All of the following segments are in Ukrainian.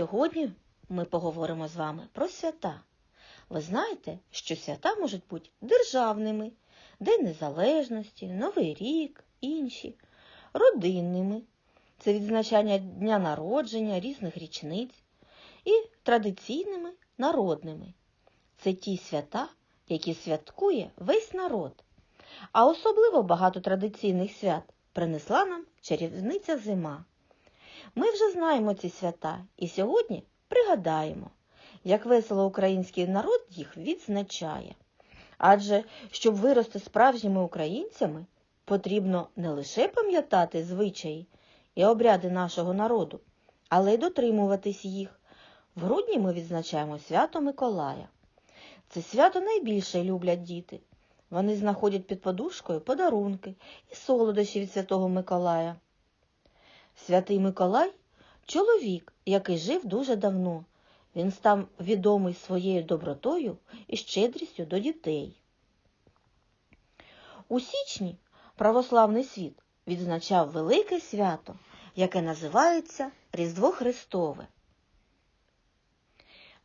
Сьогодні ми поговоримо з вами про свята. Ви знаєте, що свята можуть бути державними, День Незалежності, Новий рік, інші, родинними. Це відзначання дня народження, різних річниць, і традиційними народними. Це ті свята, які святкує весь народ. А особливо багато традиційних свят принесла нам чарівниця зима. Ми вже знаємо ці свята і сьогодні пригадаємо, як весело український народ їх відзначає. Адже щоб вирости справжніми українцями, потрібно не лише пам'ятати звичаї і обряди нашого народу, але й дотримуватись їх. В грудні ми відзначаємо свято Миколая. Це свято найбільше люблять діти. Вони знаходять під подушкою подарунки і солодощі від Святого Миколая. Святий Миколай чоловік, який жив дуже давно. Він став відомий своєю добротою і щедрістю до дітей. У січні православний світ відзначав велике свято, яке називається Різдво Христове.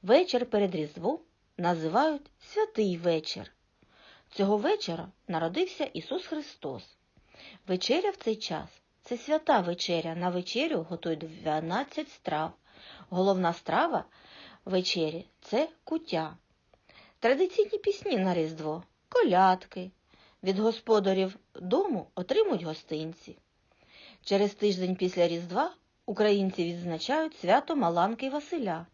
Вечір перед Різдвом називають Святий вечір. Цього вечора народився Ісус Христос. Вечеря в цей час це свята вечеря. На вечерю готують 12 страв. Головна страва вечері це куття. Традиційні пісні на Різдво, колядки. Від господарів дому отримують гостинці. Через тиждень після Різдва українці відзначають свято Маланки Василя.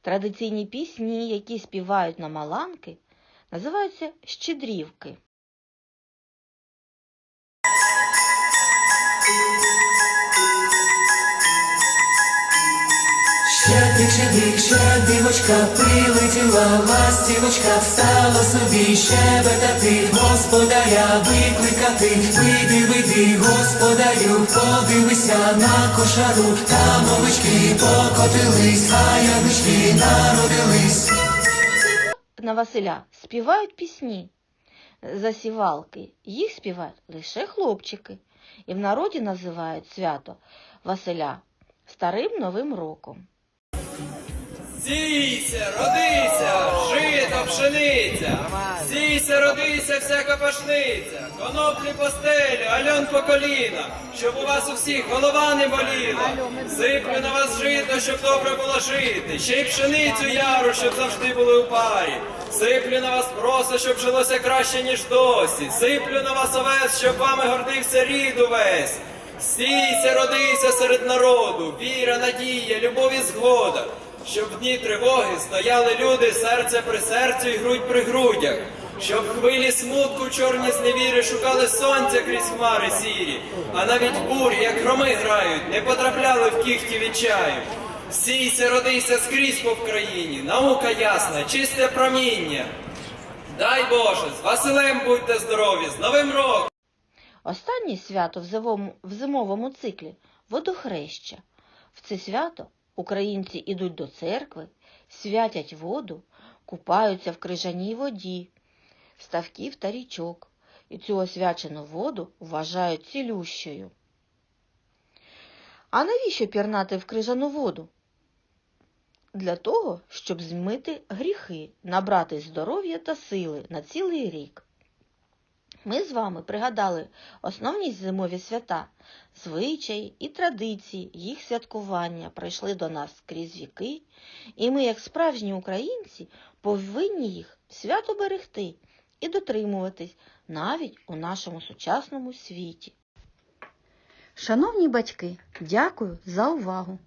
Традиційні пісні, які співають на Маланки, називаються щедрівки. Щедрик, щедрик, щедрівочка, прилетіла ластівочка, стала собі щебетати, господаря викликати, вийди, вийди, господарю, подивися на кошару, там овечки покотились, а ягнички народились. На Василя співають пісні, засівалки. Їх співають лише хлопчики. І в народі називають свято Василя Старим Новим роком. Сійся, родися, жито, пшениця, сійся, родися, всяка пашниця, коноплі по стелю, альон по коліна, щоб у вас у всіх голова не боліла. Сиплю на вас жито, щоб добре було жити, ще й пшеницю яру, щоб завжди були у парі. Сиплю на вас проса, щоб жилося краще, ніж досі. Сиплю на вас овець, щоб вами гордився рід увесь. Стійся, родися серед народу, віра, надія, любов і згода, щоб в дні тривоги стояли люди серце при серцю і грудь при грудях, щоб хвилі смутку чорні зневіри шукали сонця крізь хмари сірі, а навіть бурі, як громи грають, не потрапляли в кіхті відчаю. Стійся, родися скрізь по Вкраїні, наука ясна, чисте проміння. Дай Боже, з Василем будьте здорові, з Новим роком! Останнє свято в зимовому циклі водохреща. В це свято українці ідуть до церкви, святять воду, купаються в крижаній воді, ставків та річок, і цю освячену воду вважають цілющою. А навіщо пірнати в крижану воду? Для того, щоб змити гріхи, набрати здоров'я та сили на цілий рік. Ми з вами пригадали основні зимові свята, звичаї і традиції їх святкування прийшли до нас крізь віки, і ми, як справжні українці, повинні їх свято берегти і дотримуватись навіть у нашому сучасному світі. Шановні батьки, дякую за увагу!